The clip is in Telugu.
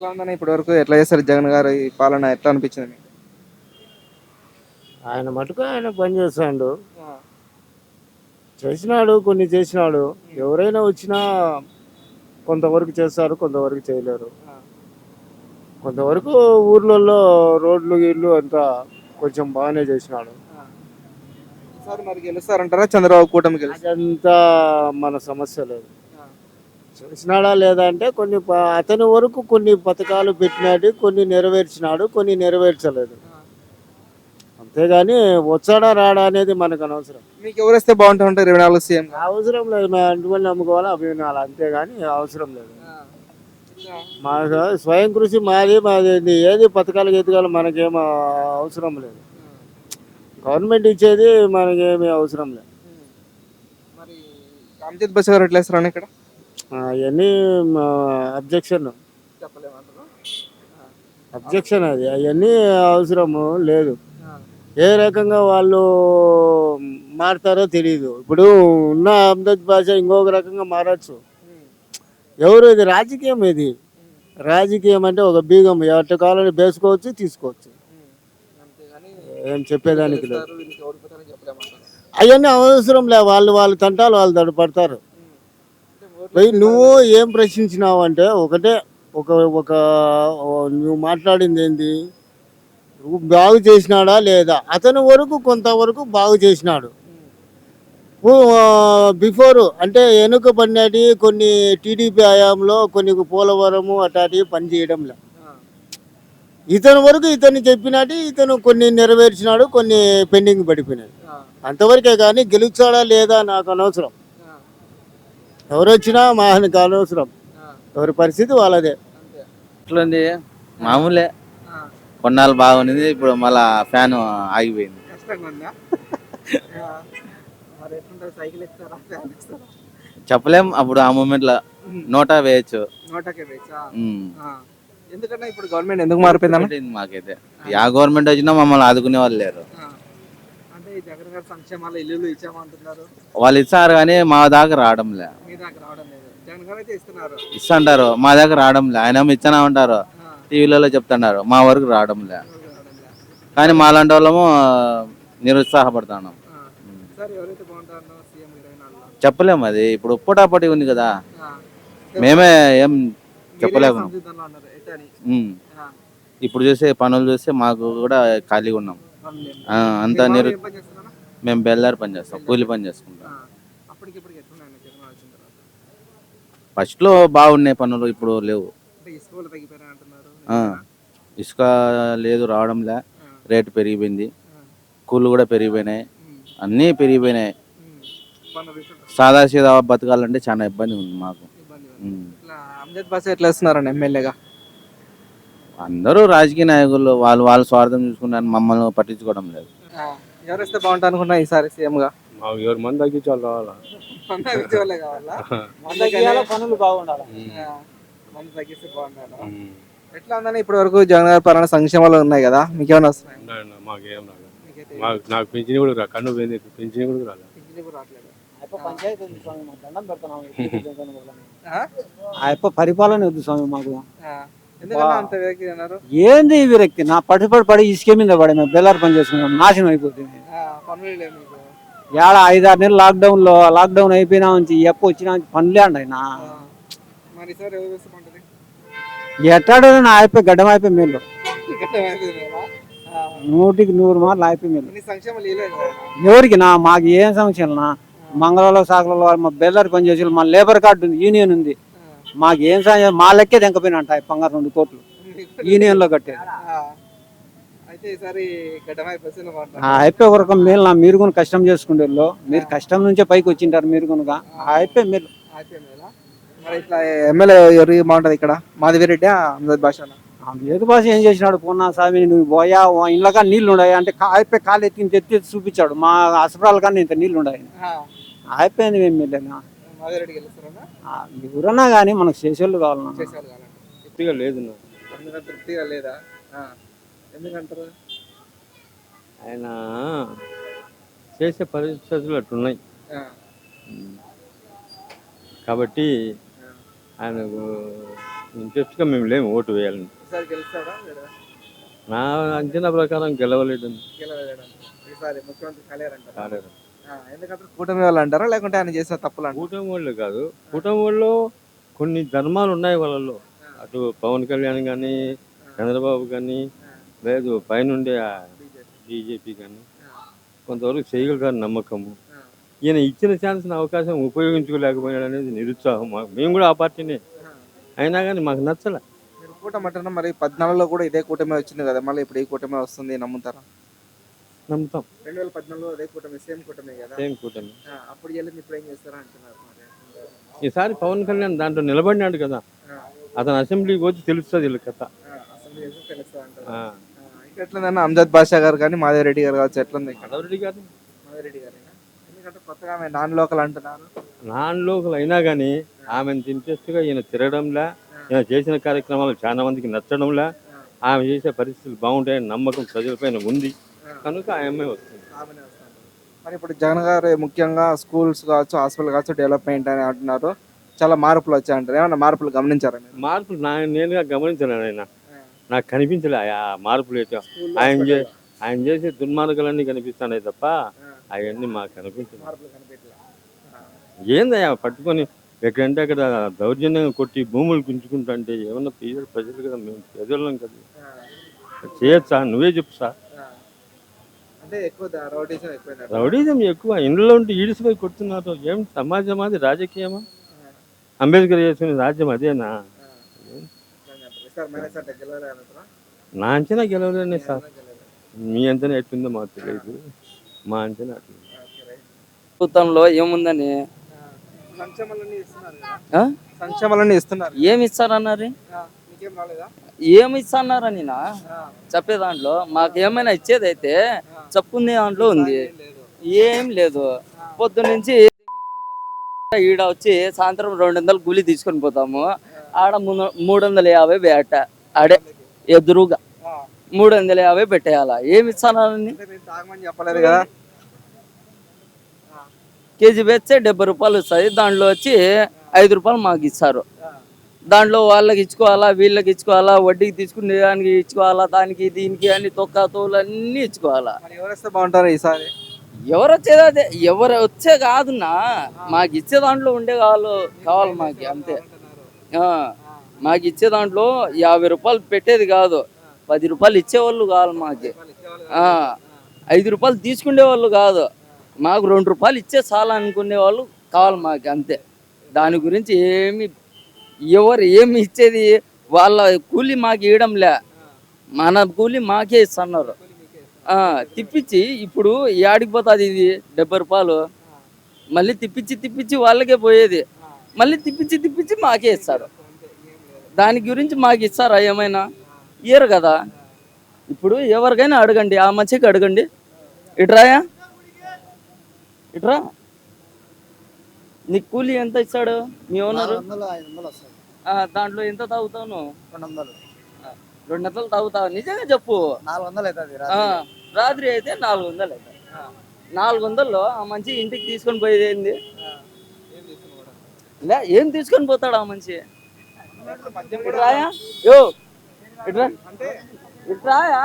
ఎట్లా ఉందని ఇప్పటి వరకు? ఎట్లా చేస్తారు జగన్ గారు ఈ పాలన? ఎట్లా అనిపించింది మీకు? ఆయన మటుకు ఆయన పని చేస్తాడు. చేసినాడు కొన్ని చేసినాడు. ఎవరైనా వచ్చినా కొంతవరకు చేస్తారు కొంతవరకు చేయలేరు. కొంతవరకు ఊర్లలో రోడ్లు గీళ్ళు అంతా కొంచెం బాగానే చేసినాడు. ఈసారి మరి గెలుస్తారంటారా? చంద్రబాబు కూటమి గెలుస్తారు అదంతా మన సమస్య లేదు. చేసినాడా లేదా అంటే కొన్ని అతని వరకు కొన్ని పథకాలు పెట్టినాడు కొన్ని నెరవేర్చినాడు కొన్ని నెరవేర్చలేదు. అంతేగాని వచ్చాడా రాడా అనేది మనకు అనవసరం. మీకు ఎవరు వస్తే బాగుంటుంటారు ఇరవై నాలుగు సీఎం అవసరం లేదు మేము అటువంటి నమ్ముకోవాలి అవి వినాలి అంతేగాని అవసరం లేదు. మా స్వయం కృషి మాది మాది ఏది పథకాలు గీతకాలు మనకేం అవసరం లేదు. గవర్నమెంట్ ఇచ్చేది మనకేమి అవసరం లేదు. మరి రామజిత్ బస్ గారు ఎట్లా ఇక్కడ? అవన్నీ అబ్జెక్షన్. అబ్జెక్షన్ అది. అవన్నీ అవసరము లేదు. ఏ రకంగా వాళ్ళు మారుతారో తెలియదు ఇప్పుడు ఉన్న అహ్మద్ భాష ఇంకొక రకంగా మారచ్చు. ఎవరు ఇది? రాజకీయం ఇది. రాజకీయం అంటే ఒక బీగం. ఎట్ట కావాలని వేసుకోవచ్చు తీసుకోవచ్చు. ఏం చెప్పేదానికి లేదు. అవన్నీ అవసరం లే. వాళ్ళు వాళ్ళు తంటాలు వాళ్ళు తడు పడతారు పోయి నువ్వు ఏం ప్రశ్నించినావు అంటే ఒకటే ఒక ఒక నువ్వు మాట్లాడింది ఏంది బాగు చేసినాడా లేదా? అతని వరకు కొంతవరకు బాగు చేసినాడు. బిఫోర్ అంటే వెనుక పడినటి కొన్ని టీడీపీ హయాంలో కొన్ని పోలవరము అటాటి పని చేయడం లే. ఇతని వరకు ఇతను చెప్పినట్టు ఇతను కొన్ని నెరవేర్చినాడు కొన్ని పెండింగ్ పడిపోయినాయి. అంతవరకే కానీ గెలుచాడా లేదా నాకు అనవసరం. ఎవరు వచ్చినా మాకు అనవసరం ఎవరి పరిస్థితి వాళ్ళదే. ఎట్లుంది మామూలే. కొన్నాళ్ళు బాగుంది ఇప్పుడు మళ్ళా ఫ్యాన్ ఆగిపోయింది. చెప్పలేం అప్పుడు ఆ మూమెంట్లో నోటా వేయచ్చు. ఎందుకంటే ఇప్పుడు గవర్నమెంట్ ఎందుకు పెట్టింది మాకైతే. యా గవర్నమెంట్ వచ్చినా మమ్మల్ని ఆదుకునే వాళ్ళు లేరు. జగన్ గారు సంక్షేమాలు ఇల్లు ఇచ్చామంటున్నారు వాళ్ళు ఇస్తారు కానీ మా దాకా రావడం లే మీ దాకా రావడం లేదు. జగన్ గారు అయితే ఇస్తున్నారు. ఇస్తుంటారు. మా దాకా రావడం లే ఆయన ఇచ్చానా ఉంటారు. టీవీలలో చెప్తున్నారు. మా వరకు రావడం లే కానీ వాళ్ళము బాగుంటారో సీఎం ఇరవై నాలుగులో చెప్పలేము అది. ఇప్పుడు పోటాపోటీ ఉంది కదా. మేమే ఏం చెప్పలేము. ఇప్పుడు చూసే పనులు చూస్తే మాకు కూడా ఖాళీగా ఉన్నాం. అంతా నిరు? మేము బెల్లారి పని చేస్తాం కూలి పని చేసుకుంటాం. ఆ, అప్పటికి ఇప్పటికి ఎట్లున్నాయి అన్న జగన్ వచ్చిన తర్వాత? ఫస్ట్లో బాగున్నాయి పనులు ఇప్పుడు లేవు. ఇసుక లేదు రావడంలే. రేటు పెరిగిపోయింది. కూలు కూడా పెరిగిపోయినాయి. అన్నీ పెరిగిపోయినాయి. సాదా సీదా బతకాలంటే చాలా ఇబ్బంది ఉంది మాకు. బాస్ ఎట్లా వస్తున్నారండి ఎమ్మెల్యేగా? అందరూ రాజకీయ నాయకులు వాళ్ళు వాళ్ళ స్వార్థం చూసుకున్నారు మమ్మల్ని పట్టించుకోవడం లేదు. ఎవరు వస్తే బాగుంటా అనుకున్నా ఈసారి సీఎం గా? మాకు ఎవరు మంది తగ్గించాలి కావాలా? పనులు బాగుండాలి? మంద తగ్గిస్తే ఎట్లా ఉందని ఇప్పటి వరకు జగన్ గారి పాలన సంక్షేమాలు ఉన్నాయి కదా? మీకేమైనా వస్తున్నాయి? మాకేం రాలేదు. మీకైతే మాకు నాకు పింఛన్ కూడా రా కన్ను పోయింది పింఛన్ కూడా రాలేదు? ఆ యొక్క పరిపాలన వద్దు స్వామి మాకు. ఏంది ఈ విరక్తి? నా పట్టుబడి పడి ఇసుక మీద పడి మేము బెల్లారి పని చేసుకున్నాం నాశనం అయిపోతుంది. ఏడ ఐదారు నెలలు లాక్డౌన్లో లాక్డౌన్ అయిపోయినా నుంచి ఎప్ప వచ్చినా పనులే అండి ఆయన ఎట్టాడో నా అయిపోయి గడ్డం అయిపోయి మేలు. నూటికి నూరు మార్లు అయిపోయి మేలు. ఎవరికి నా మాకు ఏం సమస్యలు నా మంగళంలో సాగలలో మా బెల్లారి పని చేసి మా లేబర్ కార్డు ఉంది యూనియన్ ఉంది. మాకు ఏం సమస్య మా లెక్కే తెంకపోయినంట బంగారు రెండు కోట్లు. యూనియన్లో కట్టేది. అయిపోయి ఒక మేలు నా మీరు కూడా కష్టం చేసుకుంటే మీరు కష్టం నుంచే పైకి వచ్చింటారు మీరు కనుక అయిపోయి మేలు ఇట్లా ఎమ్మెల్యే ఎవరు బాగుంటది ఇక్కడ? మాధవిరెడ్డి అహ్మద్ భాష ఏదు భాష ఏం చేసినాడు? పోన్నా స్వామి నువ్వు పోయా ఇళ్ళగా నీళ్ళు ఉన్నాయి అంటే అయిపోయి కాలు ఎత్తి ఎత్తి చూపించాడు. మా హాస్పిటల్ కానీ ఇంత నీళ్ళు ఉన్నాయి అయిపోయింది మేము మాధవిరెడ్డి గెలుస్తారన్నా ఎవరన్నా కానీ మనకు కావాలన్నా చేసేవాళ్ళు కావాలంటే తృప్తిగా లేదు. అందుకని తృప్తిగా లేదా. ఎందుకంటారు ఆయన చేసే పరిస్థితులు అట్టున్నాయి. కాబట్టి ఆయనకు ఇంట్రెస్ట్గా మేము లేము ఓటు వేయాలని? నా అంచనా ప్రకారం గెలవలేదు గెలవలేడా? ఈసారి ముఖ్యమంత్రి కాలేదు ఆ, ఎందుకంటే కూటమి వాళ్ళు అంటారా? లేకుంటే ఆయన చేసిన తప్పులు అంటారా? కూటమి వాళ్ళు కాదు. కూటమి వాళ్ళు కొన్ని ధర్మాలు ఉన్నాయి వాళ్ళలో అటు పవన్ కళ్యాణ్ కానీ చంద్రబాబు కానీ లేదు పైనుండే బీజేపీ. కానీ కొంతవరకు చేయగలుగుతారు నమ్మకము. ఈయన ఇచ్చిన ఛాన్స్ అవకాశం ఉపయోగించుకోలేకపోయాడు అనేది నిరుత్సాహం. మేము కూడా ఆ పార్టీనే. అయినా కానీ మాకు నచ్చలే. మీరు కూటమి అంటున్నా మరి పద్నాలుగులో కూడా ఇదే కూటమి వచ్చింది కదా మళ్ళీ ఇప్పుడు ఈ కూటమి వస్తుంది నమ్ముతారా? నమ్ముతాం. రెండు వేల పద్నాలుగులో అదే కూటమి సేమ్ కూటమి కదా? సేమ్ కూటమి. అప్పుడు వెళ్ళింది ఇప్పుడు ఏం చేస్తారా అంటున్నారు ఈసారి పవన్ కళ్యాణ్ దాంట్లో నిలబడినాడు కదా. అతను అసెంబ్లీకి వచ్చి తెలుస్తుంది వీళ్ళ కథ. ఎట్లుందన్న అంజద్ బాషా గారు కానీ మాధవ్ రెడ్డి గారు కావచ్చు ఎట్లుంది మాధవరెడ్డి గారు? మాధవ్ రెడ్డి గారు ఎందుకంటే కొత్తగా ఆమె నాన్ లోకల్ అంటున్నారు. నాన్ లోకల్ అయినా కానీ ఆమెను ఇంట్రెస్ట్గా ఈయన తిరగడంలా ఈయన చేసిన కార్యక్రమాలు చాలా మందికి నచ్చడంలా ఆమె చేసే పరిస్థితులు బాగుంటాయని నమ్మకం ప్రజలపైన ఉంది. కనుక ఆమె వస్తుంది. మరి ఇప్పుడు జగన్ గారు ముఖ్యంగా స్కూల్స్ కావచ్చు హాస్పిటల్ కావచ్చు డెవలప్మెంట్ అని అంటున్నారు. చాలా మార్పులు వచ్చాయంటారు. ఏమన్నా మార్పులు గమనించారా మీరు? మార్పులు నా నేనుగా గమనించలేను ఆయన. నాకు కనిపించలే ఆ మార్పులు అయితే. ఆయన చే ఆయన చేసే దుర్మార్గాలన్నీ కనిపిస్తున్నాయి తప్ప అవన్నీ మాకు కనిపించలేదు. మార్పులు కనిపించలే. ఆ, ఏందయ్యా పట్టుకొని ఎక్కడంటే అక్కడ దౌర్జన్యంగా కొట్టి భూములు గుంజుకుంటా అంటే ఏమన్నా పేద ప్రజలు కదా మేము పేదోళ్ళం కదా. ఆ, చేయొచ్చా నువ్వే చెప్పు సార్. రౌడీజం ఎక్కువ. ఇంట్లో ఉంటే ఈడిసిపోయి కొడుతున్నారు. ఏం సమాజం అది? రాజకీయమా? అంబేద్కర్ చేసుకునే రాజ్యం అదేనా? నా అంచనా గెలవలేనే సార్. మీ అంచనా ఎట్టుందో మాకు తెలియదు మా అంచనా. ప్రభుత్వంలో ఏముందని? సంక్షేమాలన్నీ ఇస్తున్నారు ఏమి ఇస్తారన్నారు? ఏమి ఇస్తారని నా ఆ, చెప్పే దాంట్లో మాకు ఏమైనా ఇచ్చేదైతే చెప్పుకునే దాంట్లో ఉంది. ఏం లేదు. పొద్దు నుంచి ఈడ వచ్చి సాయంత్రం రెండు వందలు కూలి తీసుకొని పోతాము. ఆడ మూడు- మూడు వందల యాభై వేట. ఆడే ఎదురుగా మూడు వందల యాభై పెట్టేయాల ఏమి ఇస్తానని చెప్పలేదు కదా. కేజీ వేస్తే డెబ్బై రూపాయలు వస్తుంది దాంట్లో వచ్చి ఐదు రూపాయలు మాకు ఇస్తారు. దాంట్లో వాళ్ళకి ఇచ్చుకోవాలా వీళ్ళకి ఇచ్చుకోవాలా వడ్డీకి తీసుకునే దానికి ఇచ్చుకోవాలా దానికి దీనికి అని తొక్క తోలు అన్నీ ఇచ్చుకోవాలా. ఎవరు వస్తే బాగుంటారు ఈసారి? ఎవరు వచ్చేది అదే ఎవరు వచ్చే కాదున్నా. మాకు ఇచ్చే దాంట్లో ఉండే కావాలి కావాలి మాకు అంతే. ఆ, మాకు ఇచ్చే దాంట్లో యాభై రూపాయలు పెట్టేది కాదు. పది రూపాయలు ఇచ్చేవాళ్ళు కావాలి మాకు. ఆ, ఐదు రూపాయలు తీసుకునే వాళ్ళు కాదు. మాకు రెండు రూపాయలు ఇచ్చే చాలా అనుకునే వాళ్ళు కావాలి మాకు అంతే. దాని గురించి ఏమి ఎవరు ఏమి ఇచ్చేది? వాళ్ళ కూలి మాకు ఇవ్వడంలే మన కూలి మాకే ఇస్తున్నారు. తిప్పించి ఇప్పుడు ఏడికి పోతుంది ఇది? డెబ్బై రూపాయలు. మళ్ళీ తిప్పించి తిప్పించి వాళ్ళకే పోయేది. మళ్ళీ తిప్పించి తిప్పించి మాకే ఇస్తారు. దాని గురించి మాకు ఇస్తారా ఏమైనా? ఇయ్యరు కదా. ఇప్పుడు ఎవరికైనా అడగండి. ఆ మనిషికి అడగండి. ఇట్రాయా ఇట్రా. నీకు కూలి ఎంత ఇస్తాడు? మీ ఓనరు ఆ, దాంట్లో ఎంత తాగుతావు రెండు వందలు. రెండు వందలు తాగుతావు. నిజంగా చెప్పు. నాలుగు వందలు అవుతుంది రాత్రి. అయితే నాలుగు వందలు అవుతాయి. నాలుగు వందల్లో ఆ మంచి ఇంటికి తీసుకొని పోయేది ఏంది? లే ఏం తీసుకొని పోతాడు ఆ మనిషి ఇట్రాయా యో ఇట్రా ఇట్రాయా